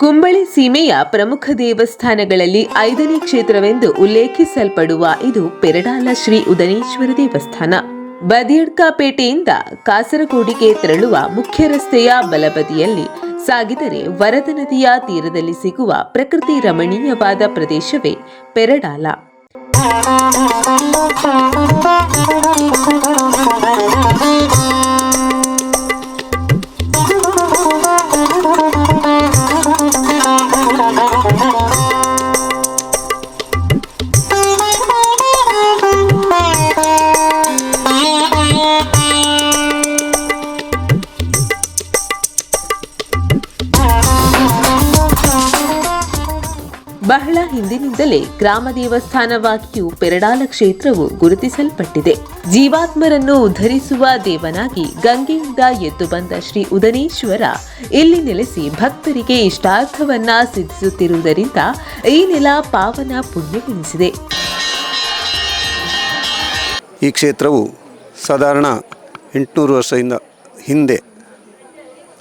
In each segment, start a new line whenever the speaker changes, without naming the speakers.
ಕುಂಬಳಿ ಸೀಮೆಯ ಪ್ರಮುಖ ದೇವಸ್ಥಾನಗಳಲ್ಲಿ ಐದನೇ ಕ್ಷೇತ್ರವೆಂದು ಉಲ್ಲೇಖಿಸಲ್ಪಡುವ ಇದು ಪೆರಡಾಲ ಶ್ರೀ ಉದನೇಶ್ವರ ದೇವಸ್ಥಾನ. ಬದಿಯಡ್ಕಾಪೇಟೆಯಿಂದ ಕಾಸರಗೋಡಿಗೆ ತೆರಳುವ ಮುಖ್ಯ ರಸ್ತೆಯ ಬಲಬದಿಯಲ್ಲಿ ಸಾಗಿದರೆ ವರದ ನದಿಯ ತೀರದಲ್ಲಿ ಸಿಗುವ ಪ್ರಕೃತಿ ರಮಣೀಯವಾದ ಪ್ರದೇಶವೇ ಪೆರಡಾಲ. ಗ್ರಾಮ ದೇವಸ್ಥಾನವಾಗಿಯೂ ಪೆರಡಾಲ ಕ್ಷೇತ್ರವು ಗುರುತಿಸಲ್ಪಟ್ಟಿದೆ. ಜೀವಾತ್ಮರನ್ನು ಉದ್ಧರಿಸುವ ದೇವನಾಗಿ ಗಂಗೆಯಿಂದ ಎದ್ದು ಬಂದ ಶ್ರೀ ಉದನೇಶ್ವರ ಇಲ್ಲಿ ನೆಲೆಸಿ ಭಕ್ತರಿಗೆ ಇಷ್ಟಾರ್ಥವನ್ನ ಸಿದ್ಧಿಸುತ್ತಿರುವುದರಿಂದ ಈ ನೆಲ ಪಾವನ ಪುಣ್ಯವೆನಿಸಿದೆ.
ಈ ಕ್ಷೇತ್ರವು ಸಾಧಾರಣ ಎಂಟುನೂರು ವರ್ಷದಿಂದ ಹಿಂದೆ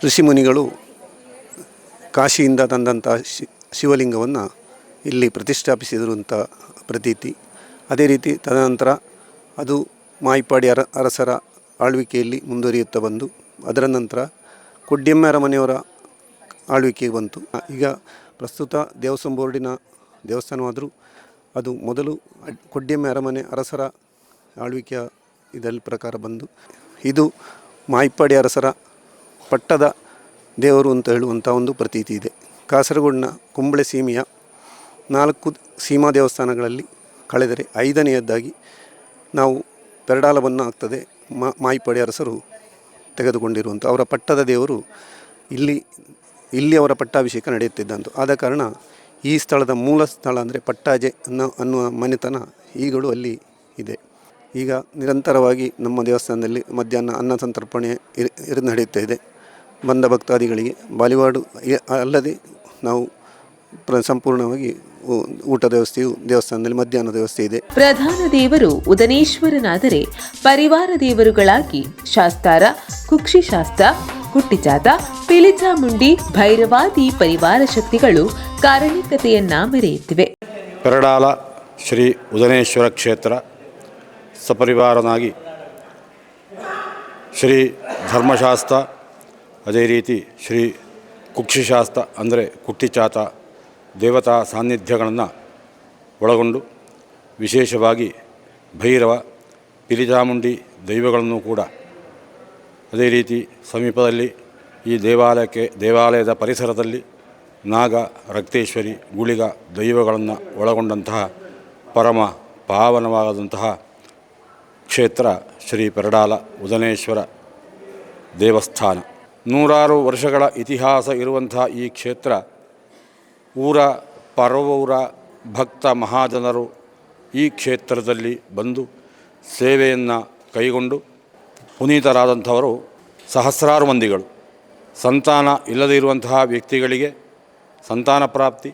ಋಷಿಮುನಿಗಳು ಕಾಶಿಯಿಂದ ತಂದಂತಹ ಶಿವಲಿಂಗವನ್ನು ಇಲ್ಲಿ ಪ್ರತಿಷ್ಠಾಪಿಸಿದರು ಅಂತ ಪ್ರತೀತಿ. ಅದೇ ರೀತಿ ತದನಂತರ ಅದು ಮಾಯಿಪಾಡಿ ಅರ, ಅರಸರ ಆಳ್ವಿಕೆಯಲ್ಲಿ ಮುಂದುವರಿಯುತ್ತಾ ಬಂದು, ಅದರ ನಂತರ ಅರಮನೆಯವರ ಆಳ್ವಿಕೆಗೆ ಬಂತು. ಈಗ ಪ್ರಸ್ತುತ ದೇವಸ್ವಂ ಬೋರ್ಡಿನ ದೇವಸ್ಥಾನವಾದರೂ ಅದು ಮೊದಲು ಅಡ್- ಅರಮನೆ ಅರಸರ ಆಳ್ವಿಕೆಯ ಇದರಲ್ಲಿ ಪ್ರಕಾರ ಬಂದು, ಇದು ಮಾಯಿಪಾಡಿ ಅರಸರ ಪಟ್ಟದ ದೇವರು ಅಂತ ಹೇಳುವಂಥ ಒಂದು ಪ್ರತೀತಿ ಇದೆ. ಕಾಸರಗೋಡಿನ ಕುಂಬಳೆ ಸೀಮೆಯ ನಾಲ್ಕು ಸೀಮಾ ದೇವಸ್ಥಾನಗಳಲ್ಲಿ ಕಳೆದರೆ ಐದನೆಯದ್ದಾಗಿ ನಾವು ಪೆರಡಾಲವನ್ನು ಆಗ್ತದೆ ಮಾ ಮಾಯಿಪಡೆ ಅರಸರು ತೆಗೆದುಕೊಂಡಿರುವಂಥ ಅವರ ಪಟ್ಟದ ದೇವರು ಇಲ್ಲಿ ಇಲ್ಲಿ ಅವರ ಪಟ್ಟಾಭಿಷೇಕ ನಡೆಯುತ್ತಿದ್ದಂತು ಆದ ಕಾರಣ ಈ ಸ್ಥಳದ ಮೂಲ ಸ್ಥಳ ಅಂದರೆ ಪಟ್ಟಾಜೆ ಅನ್ನೋ, ಅನ್ನುವ ಮನೆತನ ಈಗಲೂ ಅಲ್ಲಿ ಇದೆ. ಈಗ ನಿರಂತರವಾಗಿ ನಮ್ಮ ದೇವಸ್ಥಾನದಲ್ಲಿ ಮಧ್ಯಾಹ್ನ ಅನ್ನ ಸಂತರ್ಪಣೆ ಇರ್- ನಡೆಯುತ್ತಾ ಇದೆ. ಬಂದ ಭಕ್ತಾದಿಗಳಿಗೆ ಬಾಲಿವಾಡು ಅಲ್ಲದೆ ನಾವು ಪ್ರ, ಸಂಪೂರ್ಣವಾಗಿ ಊಟದ ವ್ಯವಸ್ಥೆಯು ದೇವಸ್ಥಾನದಲ್ಲಿ ಮಧ್ಯಾಹ್ನದ ವ್ಯವಸ್ಥೆ ಇದೆ.
ಪ್ರಧಾನ ದೇವರು ಉದನೇಶ್ವರನಾದರೆ ಪರಿವಾರ ದೇವರುಗಳಾಗಿ ಶಾಸ್ತಾರ ಕುಕ್ಷಿಶಾಸ್ತ್ರ ಕುಟ್ಟಿಚಾತ ಪಿಲಿಚಾಮುಂಡಿ ಭೈರವಾದಿ ಪರಿವಾರ ಶಕ್ತಿಗಳು ಕಾರಣಿಕತೆಯನ್ನ ಮೆರೆಯುತ್ತಿವೆ.
ಪೆರಡಾಲ ಶ್ರೀ ಉದನೇಶ್ವರ ಕ್ಷೇತ್ರ ಸಪರಿವಾರನಾಗಿ ಶ್ರೀ ಧರ್ಮಶಾಸ್ತ್ರ ಅದೇ ರೀತಿ ಶ್ರೀ ಕುಕ್ಷಿಶಾಸ್ತ್ರ ಅಂದರೆ ಕುಟ್ಟಿಚಾತ ದೇವತಾ ಸಾನ್ನಿಧ್ಯಗಳನ್ನು ಒಳಗೊಂಡು ವಿಶೇಷವಾಗಿ ಭೈರವ ಪಿರಿಚಾಮುಂಡಿ ದೈವಗಳನ್ನು ಕೂಡ ಅದೇ ರೀತಿ ಸಮೀಪದಲ್ಲಿ ಈ ದೇವಾಲಯಕ್ಕೆ, ದೇವಾಲಯದ ಪರಿಸರದಲ್ಲಿ ನಾಗ, ರಕ್ತೇಶ್ವರಿ, ಗುಳಿಗ ದೈವಗಳನ್ನು ಒಳಗೊಂಡಂತಹ ಪರಮ ಪಾವನವಾದಂತಹ ಕ್ಷೇತ್ರ ಶ್ರೀ ಪೆರಡಾಲ ಉದನೇಶ್ವರ ದೇವಸ್ಥಾನ. ನೂರಾರು ವರ್ಷಗಳ ಇತಿಹಾಸ ಇರುವಂತಹ ಈ ಕ್ಷೇತ್ರ ಊರ ಪರವೂರ ಭಕ್ತ ಮಹಾಜನರು ಈ ಕ್ಷೇತ್ರದಲ್ಲಿ ಬಂದು ಸೇವೆಯನ್ನು ಕೈಗೊಂಡು ಪುನೀತರಾದಂಥವರು ಸಹಸ್ರಾರು ಮಂದಿಗಳು. ಸಂತಾನ ಇಲ್ಲದೇ ಇರುವಂತಹ ವ್ಯಕ್ತಿಗಳಿಗೆ ಸಂತಾನ ಪ್ರಾಪ್ತಿ,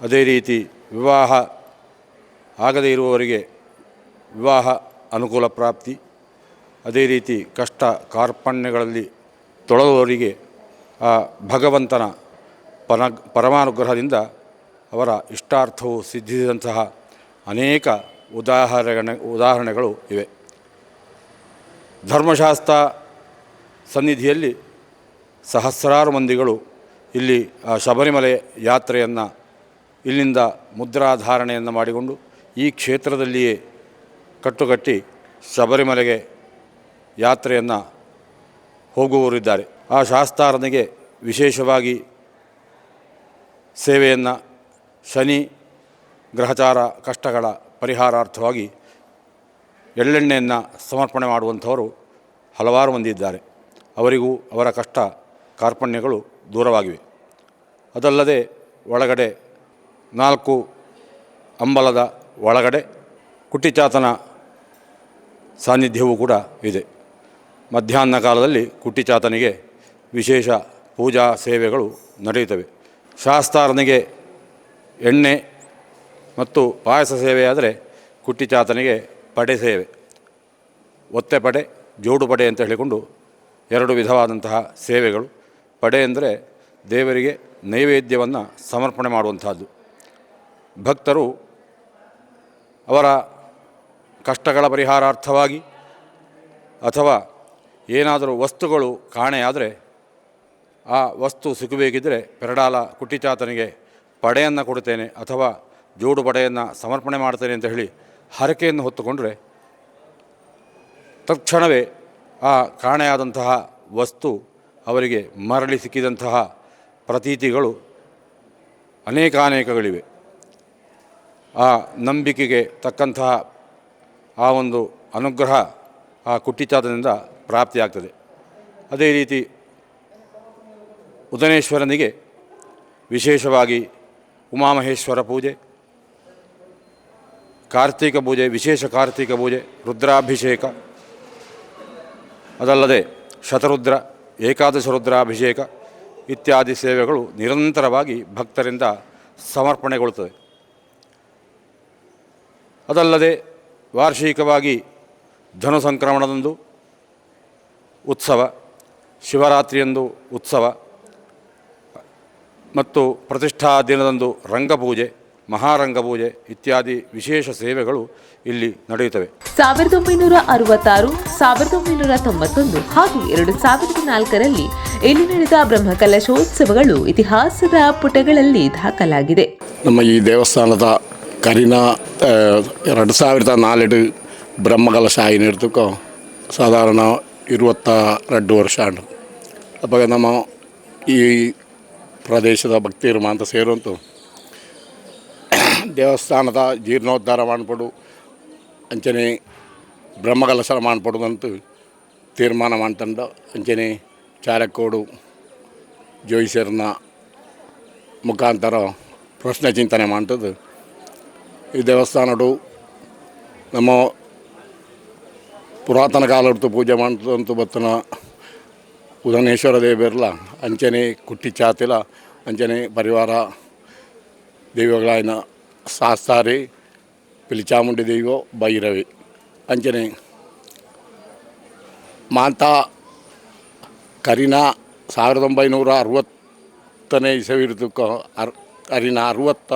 ಅದೇ ರೀತಿ ವಿವಾಹ ಆಗದೇ ಇರುವವರಿಗೆ ವಿವಾಹ ಅನುಕೂಲ ಪ್ರಾಪ್ತಿ, ಅದೇ ರೀತಿ ಕಷ್ಟ ಕಾರ್ಪಣ್ಯಗಳಲ್ಲಿ ತೊಳಲುವವರಿಗೆ ಆ ಭಗವಂತನ ಪರ ಪರಮಾನುಗ್ರಹದಿಂದ ಅವರ ಇಷ್ಟಾರ್ಥವು ಸಿದ್ಧಿಸಿದಂತಹ ಅನೇಕ ಉದಾಹರಣೆ, ಉದಾಹರಣೆಗಳು ಇವೆ. ಧರ್ಮಶಾಸ್ತ್ರ ಸನ್ನಿಧಿಯಲ್ಲಿ ಸಹಸ್ರಾರು ಮಂದಿಗಳು ಇಲ್ಲಿ ಶಬರಿಮಲೆ ಯಾತ್ರೆಯನ್ನು, ಇಲ್ಲಿಂದ ಮುದ್ರಾಧಾರಣೆಯನ್ನು ಮಾಡಿಕೊಂಡು ಈ ಕ್ಷೇತ್ರದಲ್ಲಿಯೇ ಕಟ್ಟುಕಟ್ಟಿ ಶಬರಿಮಲೆಗೆ ಯಾತ್ರೆಯನ್ನು ಹೋಗುವವರಿದ್ದಾರೆ. ಆ ಶಾಸ್ತಾರನಿಗೆ ವಿಶೇಷವಾಗಿ ಸೇವೆಯನ್ನು ಶನಿ, ಗ್ರಹಚಾರ ಕಷ್ಟಗಳ ಪರಿಹಾರಾರ್ಥವಾಗಿ ಎಳ್ಳೆಣ್ಣೆಯನ್ನು ಸಮರ್ಪಣೆ ಮಾಡುವಂಥವರು ಹಲವಾರು ಮಂದಿ ಇದ್ದಾರೆ. ಅವರಿಗೂ ಅವರ ಕಷ್ಟ ಕಾರ್ಪಣ್ಯಗಳು ದೂರವಾಗಿವೆ. ಅದಲ್ಲದೆ ಒಳಗಡೆ ನಾಲ್ಕು ಅಂಬಲದ ಒಳಗಡೆ ಕುಟ್ಟಿಚಾತನ ಸಾನ್ನಿಧ್ಯವೂ ಕೂಡ ಇದೆ. ಮಧ್ಯಾಹ್ನ ಕಾಲದಲ್ಲಿ ಕುಟ್ಟಿಚಾತನಿಗೆ ವಿಶೇಷ ಪೂಜಾ ಸೇವೆಗಳು ನಡೆಯುತ್ತವೆ. ಶಾಸ್ತಾರನಿಗೆ ಎಣ್ಣೆ ಮತ್ತು ಪಾಯಸ ಸೇವೆಯಾದರೆ ಕುಟ್ಟಿಚಾತನಿಗೆ ಪಡೆ ಸೇವೆ. ಒತ್ತೆ ಪಡೆ, ಜೋಡು ಪಡೆ ಅಂತ ಹೇಳಿಕೊಂಡು ಎರಡು ವಿಧವಾದಂತಹ ಸೇವೆಗಳು. ಪಡೆ ಅಂದರೆ ದೇವರಿಗೆ ನೈವೇದ್ಯವನ್ನು ಸಮರ್ಪಣೆ ಮಾಡುವಂಥದ್ದು. ಭಕ್ತರು ಅವರ ಕಷ್ಟಗಳ ಪರಿಹಾರಾರ್ಥವಾಗಿ ಅಥವಾ ಏನಾದರೂ ವಸ್ತುಗಳು ಕಾಣೆಯಾದರೆ ಆ ವಸ್ತು ಸಿಗಬೇಕಿದ್ದರೆ ಪೆರಡಾಲ ಕುಟ್ಟಿಚಾತನಿಗೆ ಪಡೆಯನ್ನು ಕೊಡುತ್ತೇನೆ ಅಥವಾ ಜೋಡು ಪಡೆಯನ್ನು ಸಮರ್ಪಣೆ ಮಾಡ್ತೇನೆ ಅಂತ ಹೇಳಿ ಹರಕೆಯನ್ನು ಹೊತ್ತುಕೊಂಡರೆ ತಕ್ಷಣವೇ ಆ ಕಾಣೆಯಾದಂತಹ ವಸ್ತು ಅವರಿಗೆ ಮರಳಿ ಸಿಕ್ಕಿದಂತಹ ಪ್ರತೀತಿಗಳು ಅನೇಕಾನೇಕಗಳಿವೆ. ಆ ನಂಬಿಕೆಗೆ ತಕ್ಕಂತಹ ಆ ಒಂದು ಅನುಗ್ರಹ ಆ ಕುಟ್ಟಿಚಾತನಿಂದ ಪ್ರಾಪ್ತಿಯಾಗ್ತದೆ. ಅದೇ ರೀತಿ ಉದನೇಶ್ವರನಿಗೆ ವಿಶೇಷವಾಗಿ ಉಮಾಮಹೇಶ್ವರ ಪೂಜೆ, ಕಾರ್ತಿಕ ಪೂಜೆ, ವಿಶೇಷ ಕಾರ್ತಿಕ ಪೂಜೆ, ರುದ್ರಾಭಿಷೇಕ, ಅದಲ್ಲದೆ ಶತರುದ್ರ, ಏಕಾದಶ ರುದ್ರಾಭಿಷೇಕ ಇತ್ಯಾದಿ ಸೇವೆಗಳು ನಿರಂತರವಾಗಿ ಭಕ್ತರಿಂದ ಸಮರ್ಪಣೆಗೊಳ್ಳುತ್ತದೆ ಅದಲ್ಲದೆ ವಾರ್ಷಿಕವಾಗಿ ಧನು ಸಂಕ್ರಮಣದಂದು ಉತ್ಸವ, ಶಿವರಾತ್ರಿಯಂದು ಉತ್ಸವ ಮತ್ತು ಪ್ರತಿಷ್ಠಾ ದಿನದಂದು ರಂಗಪೂಜೆ ಮಹಾರಂಗಪೂಜೆ ಇತ್ಯಾದಿ ವಿಶೇಷ ಸೇವೆಗಳು ಇಲ್ಲಿ ನಡೆಯುತ್ತವೆ.
ಸಾವಿರದ ಒಂಬೈನೂರ ಅರವತ್ತಾರು ಸಾವಿರದ ಒಂಬೈನೂರ ತೊಂಬತ್ತೊಂದು ಹಾಗೂ ಎರಡು ಸಾವಿರದ ನಾಲ್ಕರಲ್ಲಿ ಇಲ್ಲಿ ನಡೆದ ಬ್ರಹ್ಮಕಲಶೋತ್ಸವಗಳು ಇತಿಹಾಸದ ಪುಟಗಳಲ್ಲಿ ದಾಖಲಾಗಿದೆ.
ನಮ್ಮ ಈ ದೇವಸ್ಥಾನದ ಕರಿನ ಎರಡು ಸಾವಿರದ ನಾಲೆಡು ಬ್ರಹ್ಮಕಲಶ ಆಯಿನಿರ್ತಕ್ಕೋ ಸಾಧಾರಣ ಇರುವತ್ತ ಎರಡು ವರ್ಷ ಅಪ್ಪಾಗ ನಮ್ಮ ಈ ಪ್ರದೇಶದ ಭಕ್ತಿಯರು ಮಾಂತ ಸೇರುವಂತು ದೇವಸ್ಥಾನದ ಜೀರ್ಣೋದ್ಧಾರ ಮಾಡ್ಪಡು ಅಂಚನೆ ಬ್ರಹ್ಮಕಲಶ ಮಾಡ್ಪಡುದಂತೂ ತೀರ್ಮಾನ ಮಾಡ್ತಂಡ, ಅಂಚನೆ ಚಾರಕೋಡು ಜೋಯಿಸರ್ನ ಮುಖಾಂತರ ಪ್ರಶ್ನೆ ಚಿಂತನೆ ಮಾಡ್ತದೆ ಈ ದೇವಸ್ಥಾನಡು ನಮ್ಮ ಪುರಾತನ ಕಾಲದ್ದು ಪೂಜೆ ಮಾಡ್ತಂತೂ ಬತ್ತನ ಉದನೇಶ್ವರ ದೇವಿರ್ಲ ಅಂಚನೆ ಕುಟ್ಟಿ ಚಾತಿಲ ಅಂಚನೆ ಪರಿವಾರ ದೇವಿಗಳಾಯಿನ ಸಾಸ್ತಾರಿ, ಪಿಲಿಚಾಮುಂಡಿ ದೈವ ಭೈರವಿ ಅಂಚನೆ ಮಾಂತ ಕರಿನ ಸಾವಿರದ ಒಂಬೈನೂರ ಅರವತ್ತನೇ ಇಸವಿರ್ತಕ್ಕ ಅರ್ ಕರಿನ ಅರವತ್ತ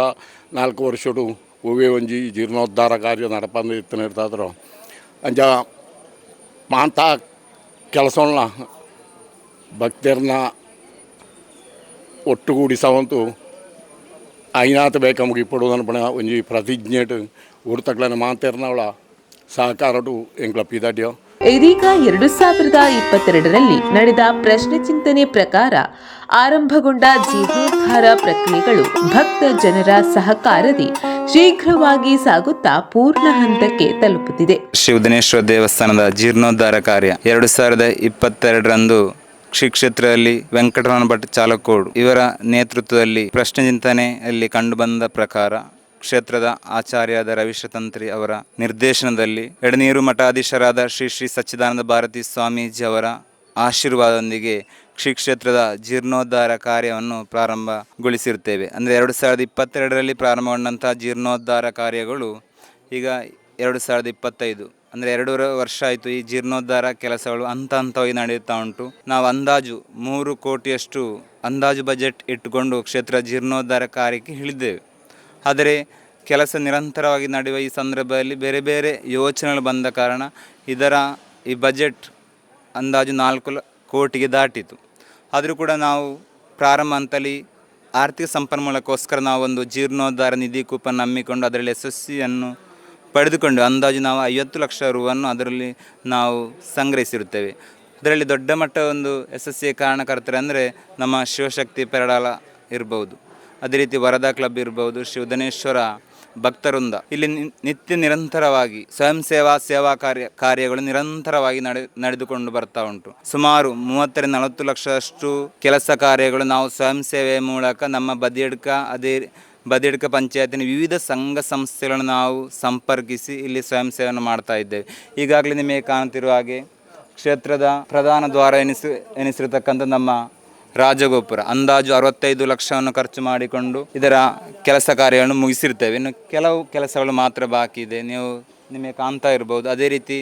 ನಾಲ್ಕು ವರ್ಷಡು ಹೂವೆ ಒಂಜಿ ಜೀರ್ಣೋದ್ಧಾರ ಕಾರ್ಯ ನಡಪಂದು ಇರ್ತಾದ್ರು ಅಂಜ ಮಾಂತ ಕೆಲಸವನ್ನ ಭಕ್ತರನ್ನ ಒಟ್ಟುಗೂಡಿಸವಂತೂ ಐನಾತ ಬೇಕ ಮುಗಿಪಡುವುದನ್ನು ಪಣ ಒಂಜಿ ಪ್ರತಿಜ್ಞೆಟ್ ಊರ್ತಕ್ಲನ ಮಾತೇರ್ನವಳ ಸಹಕಾರಡು ಎಂಕ್ಲ ಪಿದಾಡ್ಯೋ.
ಇದೀಗ ಎರಡು ಸಾವಿರದ ಇಪ್ಪತ್ತೆರಡರಲ್ಲಿ ನಡೆದ ಪ್ರಶ್ನೆ ಚಿಂತನೆ ಪ್ರಕಾರ ಆರಂಭಗೊಂಡ ಜೀರ್ಣೋದ್ಧಾರ ಪ್ರಕ್ರಿಯೆಗಳು ಭಕ್ತ ಜನರ ಸಹಕಾರದಿ ಶೀಘ್ರವಾಗಿ ಸಾಗುತ್ತಾ ಪೂರ್ಣ ಹಂತಕ್ಕೆ ತಲುಪುತ್ತಿದೆ.
ಶ್ರೀ ಉದನೇಶ್ವರ ದೇವಸ್ಥಾನದ ಜೀರ್ಣೋದ್ಧಾರ ಕಾರ್ಯ ಎರಡು ಸಾವಿರದ ಇಪ್ಪತ್ತೆರಡರಂದು ಶ್ರೀ ಕ್ಷೇತ್ರದಲ್ಲಿ ವೆಂಕಟರಮಣ ಭಟ್ ಚಾಲಕೋಡು ಇವರ ನೇತೃತ್ವದಲ್ಲಿ ಪ್ರಶ್ನೆ ಚಿಂತನೆಯಲ್ಲಿ ಕಂಡುಬಂದ ಪ್ರಕಾರ ಕ್ಷೇತ್ರದ ಆಚಾರ್ಯಾದ ರವಿಶತಂತ್ರಿ ಅವರ ನಿರ್ದೇಶನದಲ್ಲಿ ಎಡನೀರು ಮಠಾಧೀಶರಾದ ಶ್ರೀ ಶ್ರೀ ಸಚ್ಚಿದಾನಂದ ಭಾರತಿ ಸ್ವಾಮೀಜಿ ಅವರ ಆಶೀರ್ವಾದದೊಂದಿಗೆ ಶ್ರೀ ಕ್ಷೇತ್ರದ ಜೀರ್ಣೋದ್ಧಾರ ಕಾರ್ಯವನ್ನು ಪ್ರಾರಂಭಗೊಳಿಸಿರುತ್ತೇವೆ. ಅಂದರೆ ಎರಡು ಸಾವಿರದ ಇಪ್ಪತ್ತೆರಡರಲ್ಲಿ ಪ್ರಾರಂಭಗೊಂಡಂತಹ ಜೀರ್ಣೋದ್ಧಾರ ಕಾರ್ಯಗಳು ಈಗ ಎರಡು ಸಾವಿರದ ಇಪ್ಪತ್ತೈದು. ಅಂದರೆ ಎರಡೂವರೆ ವರ್ಷ ಆಯಿತು ಈ ಜೀರ್ಣೋದ್ಧಾರ ಕೆಲಸಗಳು ಹಂತ ಹಂತವಾಗಿ ನಡೆಯುತ್ತಾ ಉಂಟು. ನಾವು ಅಂದಾಜು ಮೂರು ಕೋಟಿಯಷ್ಟು ಅಂದಾಜು ಬಜೆಟ್ ಇಟ್ಟುಕೊಂಡು ಕ್ಷೇತ್ರ ಜೀರ್ಣೋದ್ಧಾರ ಕಾರ್ಯಕ್ಕೆ ಇಳಿದ್ದೇವೆ. ಆದರೆ ಕೆಲಸ ನಿರಂತರವಾಗಿ ನಡೆಯುವ ಈ ಸಂದರ್ಭದಲ್ಲಿ ಬೇರೆ ಬೇರೆ ಯೋಚನೆಗಳು ಬಂದ ಕಾರಣ ಇದರ ಈ ಬಜೆಟ್ ಅಂದಾಜು ನಾಲ್ಕು ಕೋಟಿಗೆ ದಾಟಿತು. ಆದರೂ ಕೂಡ ನಾವು ಪ್ರಾರಂಭ ಹಂತಲ್ಲಿ ಆರ್ಥಿಕ ಸಂಪನ್ಮೂಲಕ್ಕೋಸ್ಕರ ನಾವು ಒಂದು ಜೀರ್ಣೋದ್ಧಾರ ನಿಧಿ ಕೂಪನ್ ಹಮ್ಮಿಕೊಂಡು ಅದರಲ್ಲಿ ಯಶಸ್ವಿಯನ್ನು ಪಡೆದುಕೊಂಡು ಅಂದಾಜು ನಾವು ಐವತ್ತು ಲಕ್ಷ ರೂವನ್ನು ಅದರಲ್ಲಿ ನಾವು ಸಂಗ್ರಹಿಸಿರುತ್ತೇವೆ. ಅದರಲ್ಲಿ ದೊಡ್ಡ ಮಟ್ಟ ಒಂದು ಯಶಸ್ಸಿಗೆ ಕಾರಣಕರ್ತರು ಅಂದರೆ ನಮ್ಮ ಶಿವಶಕ್ತಿ ಪೆರಡಾಲ ಇರ್ಬೋದು ಅದೇ ರೀತಿ ವರದಾ ಕ್ಲಬ್ ಇರ್ಬೋದು ಶಿವಧನೇಶ್ವರ ಭಕ್ತರುಂದ ಇಲ್ಲಿ ನಿತ್ಯ ನಿರಂತರವಾಗಿ ಸ್ವಯಂ ಸೇವಾ ಸೇವಾ ಕಾರ್ಯ, ಕಾರ್ಯಗಳು ನಿರಂತರವಾಗಿ ನಡೆ, ನಡೆದುಕೊಂಡು ಬರ್ತಾ ಉಂಟು. ಸುಮಾರು ಮೂವತ್ತರಿಂದ ನಲವತ್ತು ಲಕ್ಷದಷ್ಟು ಕೆಲಸ ಕಾರ್ಯಗಳು ನಾವು ಸ್ವಯಂ ಸೇವೆಯ ಮೂಲಕ ನಮ್ಮ ಬದಿಯಡ್ಕ ಅದೇ ಬದಿಯಡ್ಕ ಪಂಚಾಯತಿನ ವಿವಿಧ ಸಂಘ ಸಂಸ್ಥೆಗಳನ್ನು ನಾವು ಸಂಪರ್ಕಿಸಿ ಇಲ್ಲಿ ಸ್ವಯಂ ಸೇವೆಯನ್ನು ಮಾಡ್ತಾ ಇದ್ದೇವೆ. ಈಗಾಗಲೇ ನಿಮಗೆ ಕಾಣ್ತಿರುವ ಹಾಗೆ ಕ್ಷೇತ್ರದ ಪ್ರಧಾನ ದ್ವಾರ ಎನಿಸಿ, ಎನಿಸಿರತಕ್ಕಂಥ ನಮ್ಮ ರಾಜಗೋಪುರ. ಅಂದಾಜು ಅರವತ್ತೈದು ಲಕ್ಷವನ್ನು ಖರ್ಚು ಮಾಡಿಕೊಂಡು ಇದರ ಕೆಲಸ ಕಾರ್ಯವನ್ನು ಮುಗಿಸಿರ್ತೇವೆ. ಇನ್ನು ಕೆಲವು ಕೆಲಸಗಳು ಮಾತ್ರ ಬಾಕಿ ಇದೆ. ನೀವು ನಿಮಗೆ ಕಾಣ್ತಾ ಇರ್ಬೋದು. ಅದೇ ರೀತಿ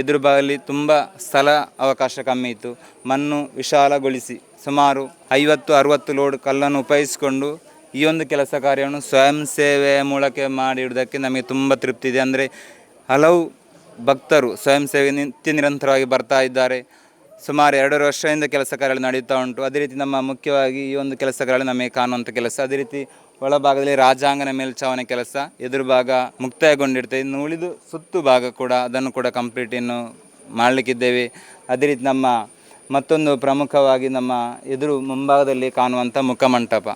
ಎದುರು ಭಾಗದಲ್ಲಿ ತುಂಬ ಸ್ಥಳ ಅವಕಾಶ ಕಮ್ಮಿ ಇತ್ತು. ಮಣ್ಣು ವಿಶಾಲಗೊಳಿಸಿ ಸುಮಾರು ಐವತ್ತು, ಅರುವತ್ತು ಲೋಡ್ ಕಲ್ಲನ್ನು ಉಪಯೋಗಿಸಿಕೊಂಡು ಈ ಒಂದು ಕೆಲಸ ಕಾರ್ಯವನ್ನು ಸ್ವಯಂ ಸೇವೆ ಮೂಲಕ ಮಾಡಿರುವುದಕ್ಕೆ ನಮಗೆ ತುಂಬ ತೃಪ್ತಿ ಇದೆ. ಅಂದರೆ ಹಲವು ಭಕ್ತರು ಸ್ವಯಂ ಸೇವೆ ನಿತ್ಯ ನಿರಂತರವಾಗಿ ಬರ್ತಾ ಇದ್ದಾರೆ. ಸುಮಾರು ಎರಡೂವರೆ ವರ್ಷದಿಂದ ಕೆಲಸ ಕಾರ್ಯಗಳು ನಡೆಯುತ್ತಾ ಉಂಟು. ಅದೇ ರೀತಿ ನಮ್ಮ ಮುಖ್ಯವಾಗಿ ಈ ಒಂದು ಕೆಲಸ ಕಾರ್ಯಗಳು ನಮಗೆ ಕಾಣುವಂಥ ಕೆಲಸ. ಅದೇ ರೀತಿ ಒಳಭಾಗದಲ್ಲಿ ರಾಜಾಂಗನ ಮೇಲ್ಛಾವಣೆ ಕೆಲಸ, ಎದುರು ಭಾಗ ಮುಕ್ತಾಯಗೊಂಡಿರ್ತದೆ ಇನ್ನು ಉಳಿದು ಸುತ್ತು ಭಾಗ ಕೂಡ ಅದನ್ನು ಕೂಡ ಕಂಪ್ಲೀಟ್ ಇನ್ನು ಮಾಡಲಿಕ್ಕಿದ್ದೇವೆ. ಅದೇ ರೀತಿ ನಮ್ಮ ಮತ್ತೊಂದು ಪ್ರಮುಖವಾಗಿ ನಮ್ಮ ಎದುರು ಮುಂಭಾಗದಲ್ಲಿ ಕಾಣುವಂಥ ಮುಖಮಂಟಪ.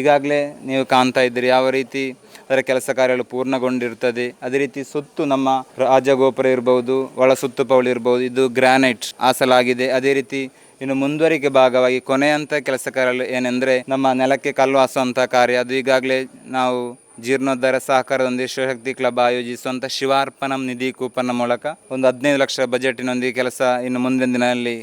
ಈಗಾಗಲೇ ನೀವು ಕಾಣ್ತಾ ಇದ್ದೀರಿ, ಯಾವ ರೀತಿ ಅದರ ಕೆಲಸ ಕಾರ್ಯಗಳು ಪೂರ್ಣಗೊಂಡಿರ್ತದೆ, ಅದೇ ರೀತಿ ಸುತ್ತು ನಮ್ಮ ರಾಜಗೋಪುರ ಇರ್ಬೋದು, ಒಳ ಸುತ್ತು ಪೌಳಿ ಇರ್ಬೋದು, ಇದು ಗ್ರಾನೈಟ್ ಹಾಸಲಾಗಿದೆ. ಅದೇ ರೀತಿ ಇನ್ನು ಮುಂದುವರಿಕೆ ಭಾಗವಾಗಿ ಕೊನೆಯಂಥ ಕೆಲಸ ಕಾರ್ಯಗಳು ಏನೆಂದರೆ ನಮ್ಮ ನೆಲಕ್ಕೆ ಕಲ್ಲು ಹಾಸುವಂಥ ಕಾರ್ಯ, ಅದು ಈಗಾಗಲೇ ನಾವು ಜೀರ್ಣೋದ್ಧಾರ ಸಹಕಾರದೊಂದಿಗೆ ಶಿವಶಕ್ತಿ ಕ್ಲಬ್ ಆಯೋಜಿಸುವಂಥ ಶಿವಾರ್ಪಣಂ ನಿಧಿ ಕೂಪನ್ನ ಮೂಲಕ ಒಂದು ಹದಿನೈದು ಲಕ್ಷ ಬಜೆಟಿನೊಂದಿಗೆ ಕೆಲಸ ಇನ್ನು ಮುಂದಿನ ದಿನದಲ್ಲಿ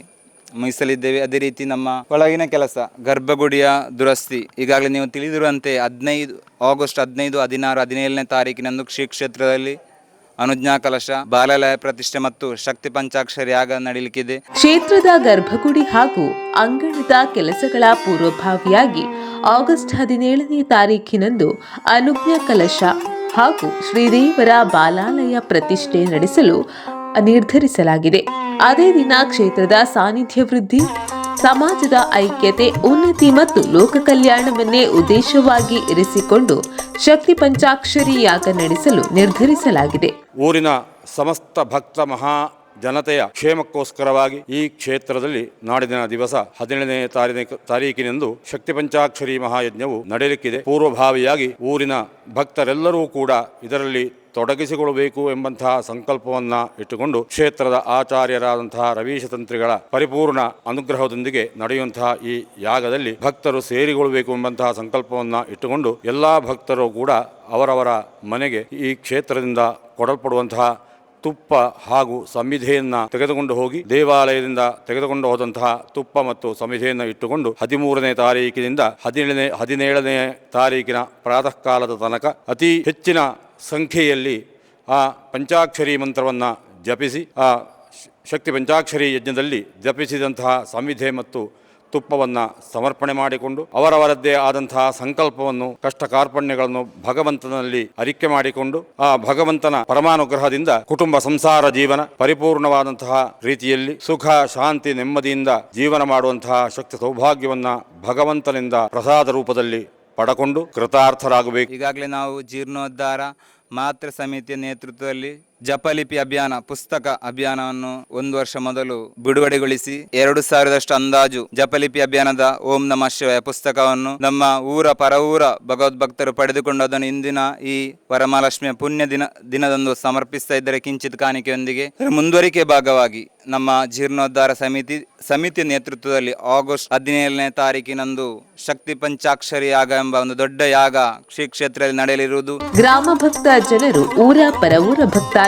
ಮುಗಿಸಲಿದ್ದೇವೆ ಅದೇ ರೀತಿ ನಮ್ಮ ಒಳಗಿನ ಕೆಲಸ, ಗರ್ಭಗುಡಿಯ ದುರಸ್ತಿ. ಈಗಾಗಲೇ ನೀವು ತಿಳಿದಿರುವಂತೆ ಹದಿನೈದು, ಆಗಸ್ಟ್ ಹದಿನೈದು, ಹದಿನಾರು, ಹದಿನೇಳನೇ ತಾರೀಕಿನಂದು ಶ್ರೀ ಕ್ಷೇತ್ರದಲ್ಲಿ ಅನುಜ್ಞಾ ಕಲಶ, ಬಾಲಾಲಯ ಪ್ರತಿಷ್ಠೆ ಮತ್ತು ಶಕ್ತಿ ಪಂಚಾಕ್ಷರಿ ಯಾಗ ನಡೀಲಿಕ್ಕಿದೆ.
ಕ್ಷೇತ್ರದ ಗರ್ಭಗುಡಿ ಹಾಗೂ ಅಂಗಣದ ಕೆಲಸಗಳ ಪೂರ್ವಭಾವಿಯಾಗಿ ಆಗಸ್ಟ್ ಹದಿನೇಳನೇ ತಾರೀಖಿನಂದು ಅನುಜ್ಞಾ ಕಲಶ ಹಾಗೂ ಶ್ರೀದೇವರ ಬಾಲಾಲಯ ಪ್ರತಿಷ್ಠೆ ನಡೆಸಲು ನಿರ್ಧರಿಸಲಾಗಿದೆ. ಅದೇ ದಿನ ಕ್ಷೇತ್ರದ ಸಾನ್ನಿಧ್ಯ ವೃದ್ಧಿ, ಸಮಾಜದ ಐಕ್ಯತೆ, ಉನ್ನತಿ ಮತ್ತು ಲೋಕ ಕಲ್ಯಾಣವನ್ನೇ ಉದ್ದೇಶವಾಗಿ ಇರಿಸಿಕೊಂಡು ಶಕ್ತಿ ಪಂಚಾಕ್ಷರಿ ಯಾಗ ನಡೆಸಲು ನಿರ್ಧರಿಸಲಾಗಿದೆ.
ಊರಿನ ಸಮಸ್ತ ಭಕ್ತ ಮಹಾ ಜನತೆಯ ಕ್ಷೇಮಕ್ಕೋಸ್ಕರವಾಗಿ ಈ ಕ್ಷೇತ್ರದಲ್ಲಿ ನಾಡಿನ ದಿವಸ ಹದಿನೇಳನೇ ತಾರೀಕು ತಾರೀಕಿನಂದು ಶಕ್ತಿ ಪಂಚಾಕ್ಷರಿ ಮಹಾಯಜ್ಞವು ನಡೆಯಲಿಕ್ಕಿದೆ ಪೂರ್ವಭಾವಿಯಾಗಿ ಊರಿನ ಭಕ್ತರೆಲ್ಲರೂ ಕೂಡ ಇದರಲ್ಲಿ ತೊಡಗಿಸಿಕೊಳ್ಳಬೇಕು ಎಂಬಂತಹ ಸಂಕಲ್ಪವನ್ನು ಇಟ್ಟುಕೊಂಡು ಕ್ಷೇತ್ರದ ಆಚಾರ್ಯರಾದಂತಹ ರವೀಶ ತಂತ್ರಿಗಳ ಪರಿಪೂರ್ಣ ಅನುಗ್ರಹದೊಂದಿಗೆ ನಡೆಯುವಂತಹ ಈ ಯಾಗದಲ್ಲಿ ಭಕ್ತರು ಸೇರಿಕೊಳ್ಳಬೇಕು ಎಂಬಂತಹ ಸಂಕಲ್ಪವನ್ನು ಇಟ್ಟುಕೊಂಡು ಎಲ್ಲ ಭಕ್ತರು ಕೂಡ ಅವರವರ ಮನೆಗೆ ಈ ಕ್ಷೇತ್ರದಿಂದ ಕೊಡಲ್ಪಡುವಂತಹ ತುಪ್ಪ ಹಾಗೂ ಸಂವಿಧೆಯನ್ನು ತೆಗೆದುಕೊಂಡು ಹೋಗಿ ದೇವಾಲಯದಿಂದ ತೆಗೆದುಕೊಂಡು ಹೋದಂತಹ ತುಪ್ಪ ಮತ್ತು ಸಮಿಧೆಯನ್ನು ಇಟ್ಟುಕೊಂಡು ಹದಿಮೂರನೇ ತಾರೀಕಿನಿಂದ ಹದಿನೇಳನೇ ಹದಿನೇಳನೇ ತಾರೀಕಿನ ಪ್ರಾತಃ ಕಾಲದ ತನಕ ಅತಿ ಹೆಚ್ಚಿನ ಸಂಖ್ಯೆಯಲ್ಲಿ ಆ ಪಂಚಾಕ್ಷರಿ ಮಂತ್ರವನ್ನು ಜಪಿಸಿ, ಆ ಶಕ್ತಿ ಪಂಚಾಕ್ಷರಿ ಯಜ್ಞದಲ್ಲಿ ಜಪಿಸಿದಂತಹ ಸಂವಿಧೆ ಮತ್ತು ತುಪ್ಪವನ್ನು ಸಮರ್ಪಣೆ ಮಾಡಿಕೊಂಡು, ಅವರವರದ್ದೇ ಆದಂತಹ ಸಂಕಲ್ಪವನ್ನು ಕಷ್ಟ ಕಾರ್ಪಣ್ಯಗಳನ್ನು ಭಗವಂತನಲ್ಲಿ ಅರಿಕೆ ಮಾಡಿಕೊಂಡು, ಆ ಭಗವಂತನ ಪರಮಾನುಗ್ರಹದಿಂದ ಕುಟುಂಬ ಸಂಸಾರ ಜೀವನ ಪರಿಪೂರ್ಣವಾದಂತಹ ರೀತಿಯಲ್ಲಿ ಸುಖ, ಶಾಂತಿ, ನೆಮ್ಮದಿಯಿಂದ ಜೀವನ ಮಾಡುವಂತಹ ಶಕ್ತಿ ಸೌಭಾಗ್ಯವನ್ನು ಭಗವಂತನಿಂದ ಪ್ರಸಾದ ರೂಪದಲ್ಲಿ ಪಡಕೊಂಡು ಕೃತಾರ್ಥರಾಗಬೇಕು.
ಈಗಾಗಲೇ ನಾವು ಜೀರ್ಣೋದ್ಧಾರ ಮಾತೃ ಸಮಿತಿಯ ನೇತೃತ್ವದಲ್ಲಿ ಜಪಲಿಪಿ ಅಭಿಯಾನ, ಪುಸ್ತಕ ಅಭಿಯಾನವನ್ನು ಒಂದು ವರ್ಷ ಮೊದಲು ಬಿಡುಗಡೆಗೊಳಿಸಿ ಎರಡು ಸಾವಿರದಷ್ಟು ಅಂದಾಜು ಜಪಲಿಪಿ ಅಭಿಯಾನದ ಓಂ ನಮ ಶಿವಯ ಪುಸ್ತಕವನ್ನು ನಮ್ಮ ಊರ ಪರವೂರ ಭಗವದ್ಭಕ್ತರು ಪಡೆದುಕೊಂಡು ಅದನ್ನು ಇಂದಿನ ಈ ವರಮಹಾಲಕ್ಷ್ಮಿಯ ಪುಣ್ಯ ದಿನ, ದಿನದಂದು ಸಮರ್ಪಿಸ್ತಾ ಇದ್ದರೆ ಕಿಂಚಿತ್ ಕಾಣಿಕೆಯೊಂದಿಗೆ ಮುಂದುವರಿಕೆ ಭಾಗವಾಗಿ ನಮ್ಮ ಜೀರ್ಣೋದ್ಧಾರ ಸಮಿತಿ ಸಮಿತಿ ನೇತೃತ್ವದಲ್ಲಿ ಆಗಸ್ಟ್ ಹದಿನೇಳನೇ ತಾರೀಕಿನಂದು ಶಕ್ತಿ ಪಂಚಾಕ್ಷರಿ ಯಾಗ ಎಂಬ ಒಂದು ದೊಡ್ಡ ಯಾಗ ಶ್ರೀ ಕ್ಷೇತ್ರದಲ್ಲಿ ನಡೆಯಲಿರುವುದು.
ಗ್ರಾಮ ಭಕ್ತ ಜನರು, ಊರ ಪರವೂರ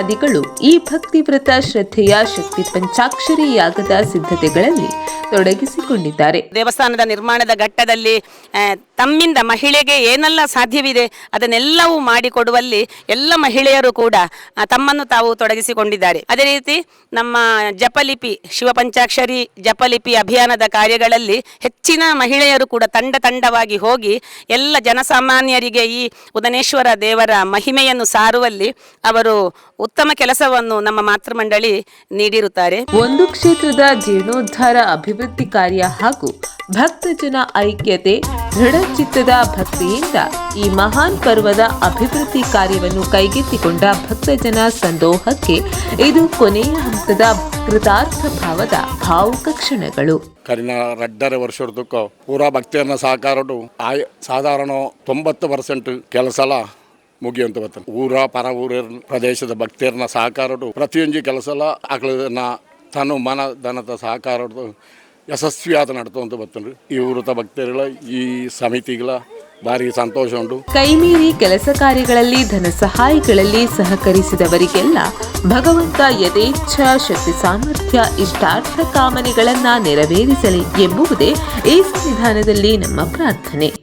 ಭಕ್ತಾದಿಗಳು ಈ ಭಕ್ತಿ ವ್ರತ ಶ್ರದ್ಧೆಯ ಶಕ್ತಿ ಪಂಚಾಕ್ಷರಿ ಯಾಗದ ಸಿದ್ಧತೆಗಳಲ್ಲಿ ತೊಡಗಿಸಿಕೊಂಡಿದ್ದಾರೆ.
ದೇವಸ್ಥಾನದ ನಿರ್ಮಾಣದ ಘಟ್ಟದಲ್ಲಿ ತಮ್ಮಿಂದ ಮಹಿಳೆಗೆ ಏನೆಲ್ಲ ಸಾಧ್ಯವಿದೆ, ಅದನ್ನೆಲ್ಲವೂ ಮಾಡಿಕೊಡುವಲ್ಲಿ ಎಲ್ಲ ಮಹಿಳೆಯರು ಕೂಡ ತಮ್ಮನ್ನು ತಾವು ತೊಡಗಿಸಿಕೊಂಡಿದ್ದಾರೆ. ಅದೇ ರೀತಿ ನಮ್ಮ ಜಪಲಿಪಿ, ಶಿವಪಂಚಾಕ್ಷರಿ ಜಪಲಿಪಿ ಅಭಿಯಾನದ ಕಾರ್ಯಗಳಲ್ಲಿ ಹೆಚ್ಚಿನ ಮಹಿಳೆಯರು ಕೂಡ ತಂಡ ತಂಡವಾಗಿ ಹೋಗಿ ಎಲ್ಲ ಜನಸಾಮಾನ್ಯರಿಗೆ ಈ ಉದನೇಶ್ವರ ದೇವರ ಮಹಿಮೆಯನ್ನು ಸಾರುವಲ್ಲಿ ಅವರು ಉತ್ತಮ ಕೆಲಸವನ್ನು ನಮ್ಮ ಮಾತೃಮಂಡಳಿ ನೀಡಿರುತ್ತಾರೆ.
ಒಂದು ಕ್ಷೇತ್ರದ ಜೀರ್ಣೋದ್ಧಾರ ಅಭಿವೃದ್ಧಿ ಕಾರ್ಯ ಹಾಗೂ ಭಕ್ತಜನ ಐಕ್ಯತೆ ದೃಢಚಿತ್ತದ ಭಕ್ತಿಯಿಂದ ಈ ಮಹಾನ್ ಪರ್ವದ ಅಭಿವೃದ್ಧಿ ಕಾರ್ಯವನ್ನು ಕೈಗೆತ್ತಿಕೊಂಡ ಭಕ್ತಜನ ಸಂದೋಹಕ್ಕೆ ಇದು ಕೊನೆಯ ಹಂತದ ಕೃತಾರ್ಥ ಭಾವದ ಭಾವುಕ ಕ್ಷಣಗಳು.
ಕರಿನ ರಡ್ಡರೆ ಪೂರಾ ಭಕ್ತಿಯನ್ನ ಸಹಕಾರಡು ಆಯ್ ಸಾಧಾರಣ ತೊಂಬತ್ತು ಪರ್ಸೆಂಟ್ ಕೆಲಸಲ ಮುಗಿಯುವಂತ ಬರ್ತಾನೆ ಊರ ಪರ ಊರ ಪ್ರದೇಶದ ಭಕ್ತಿಯರನ್ನ ಸಹಕಾರಡು ಪ್ರತಿಯೊಂದು ಕೆಲಸಲ ಆಕಳನ್ನ ತನು ಮನ ಧನದ ಸಹಕಾರಡು ಯಶಸ್ವಿಯಾದ ನಡ್ತುವಂತ ಬರ್ತೀನಿ ಈ ವೃತ ಭಕ್ತರುಗಳ, ಈ ಸಮಿತಿಗಳ ಭಾರಿ ಸಂತೋಷ ಉಂಟು
ಕೈಮೀರಿ ಕೆಲಸ ಕಾರ್ಯಗಳಲ್ಲಿ, ಧನ ಸಹಾಯಗಳಲ್ಲಿ ಸಹಕರಿಸಿದವರಿಗೆಲ್ಲ ಭಗವಂತ ಯಥೇಚ್ಛ, ಶಕ್ತಿ ಸಾಮರ್ಥ್ಯ, ಇಷ್ಟಾರ್ಥ ಕಾಮನೆಗಳನ್ನ ನೆರವೇರಿಸಲಿ ಎಂಬುವುದೇ ಈ ಸಂವಿಧಾನದಲ್ಲಿ ನಮ್ಮ ಪ್ರಾರ್ಥನೆ.